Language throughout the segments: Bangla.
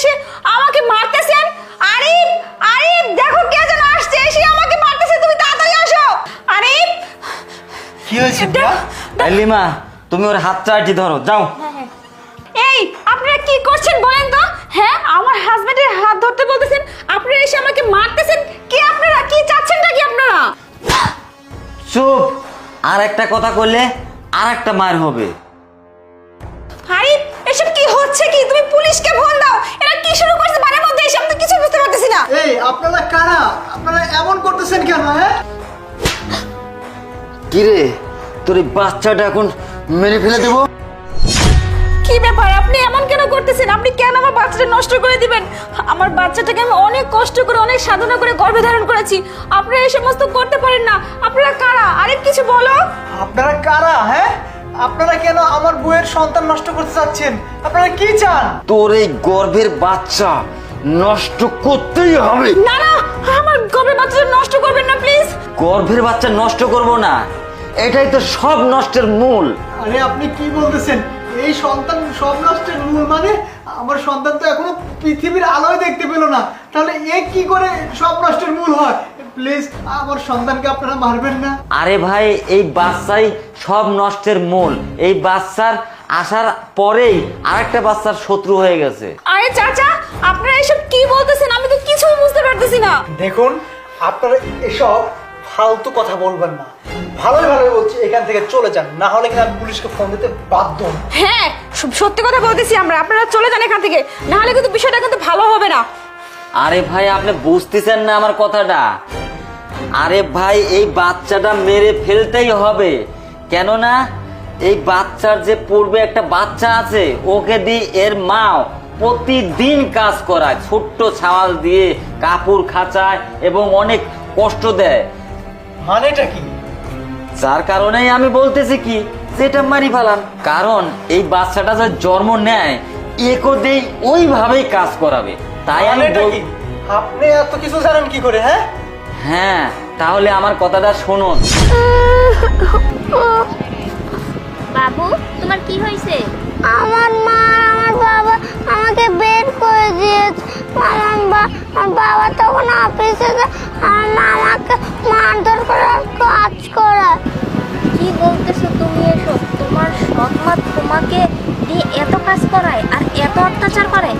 এসে আমাকে মারতেছেন? আরিফ আরিফ দেখো কে যেন আসছে এসে আমাকে মারতেছে তুমি তাড়াতাড়ি আসো। আরিফ কি হয়েছে লিমা তুমি ওর হাতটা আটি ধরো যাও। হ্যাঁ, হ্যাঁ। এই আপনারা কি করছেন বলেন তো? হ্যাঁ আমার হাজবেন্ডের হাত ধরতে বলতেছেন আপনারা এসে আমাকে মারতেছেন কি আপনারা? কি চাচ্ছেন নাকি আপনারা? চুপ আর একটা কথা করলে আর একটা মার হবে। আপনারা কারা? আপনারা এমন করতেছেন কেন হ্যাঁ? কিরে তোর এই বাচ্চাটা এখন মেরে ফেলে দেবো? কি ব্যাপার? আপনি এমন কেন করতেছেন? আপনি কেন আমার বাচ্চাটা নষ্ট করে দিবেন? আমার বাচ্চাটাকে আমি অনেক কষ্ট করে অনেক সাধনা করে গর্ভে ধারণ করেছি। আপনারা এই সমস্ত করতে পারেন না। আপনারা কারা? আরেক কিছু বলো। আপনারা কারা হ্যাঁ? আপনারা কেন আমার বউয়ের সন্তান নষ্ট করতে চাচ্ছেন? আপনারা কি চান? তোর এই গর্ভের বাচ্চা নষ্ট করতেই হবে। না না আমার গর্ভের বাচ্চাটা নষ্ট করবেন না প্লিজ গর্ভের বাচ্চা নষ্ট করব না। এটাই তো সব নষ্টের মূল। আরে আপনি কি বলতেছেন? এই সন্তান সব নষ্টের মূল মানে? আমার সন্তান তো এখনও পৃথিবীর আলোয় দেখতে পেল না। তাহলে এ কি করে সব নষ্টের মূল হয়? প্লিজ আমার সন্তানকে আপনারা মারবেন না। আরে ভাই এই বাচ্চাই সব নষ্টের মূল। এই বাচ্চার আসার পরেই আরেকটা বাচ্চার শত্রু হয়ে গেছে আরে চাচা আপনারা এসব কি বলতেছেন আমি তো কিছুই বুঝতে পারতেছি না। দেখুন আপনারা এসব ফালতু কথা বলবেন না। ভালোই ভালোই বলছি এখান থেকে চলে যান। না হলে কিন্তু আমি পুলিশকে ফোন দিতে বাধ্য হ্যাঁ সত্যি কথা বলতেছি আমরা। আপনারা চলে যান এখান থেকে। না হলে কিন্তু বিষয়টা কিন্তু ভালো হবে না। আরে ভাই আপনি বুঝতেছেন না আমার কথাটা। আরে ভাই এই বাচ্চাটা মেরে ফেলতেই হবে। কেননা এই বাচ্চার যে পূর্বে একটা বাচ্চা আছে ওকে দিয়ে এর মাও। প্রতিদিন কাজ করায় ছোট্ট ছাওয়াল দিয়ে কাপড় খাঁচায় এবং অনেক কষ্ট দেয়। মানেটা কি? যার কারণেই আমি বলতেছি কি এটা মারি ফেলান। কারণ এই বাচ্চাটা যে জন্ম নেয় একো দেই ওইভাবেই কাজ করাবে। তাই আমি মানেটা বল- কি? আপনি এত কিছু জানেন কি করে হ্যাঁ? হ্যাঁ তাহলে আমার কথাটা শুনুন। বাবু তোমার কি হয়েছে? আমার মা আমার বাবা তখন অফিসে আমাকে মারধর করে কাজ করায় কি বলতেছো তুমি এসব? তোমার সৎ মা তোমাকে দিয়ে এত কাজ করায় আর এত অত্যাচার করে?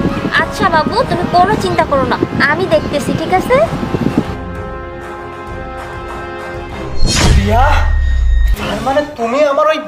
আচ্ছা বাবু তুমি কোনো চিন্তা করো না আমি দেখতেছি ঠিক আছে? তার মানে তুমি আমার ওই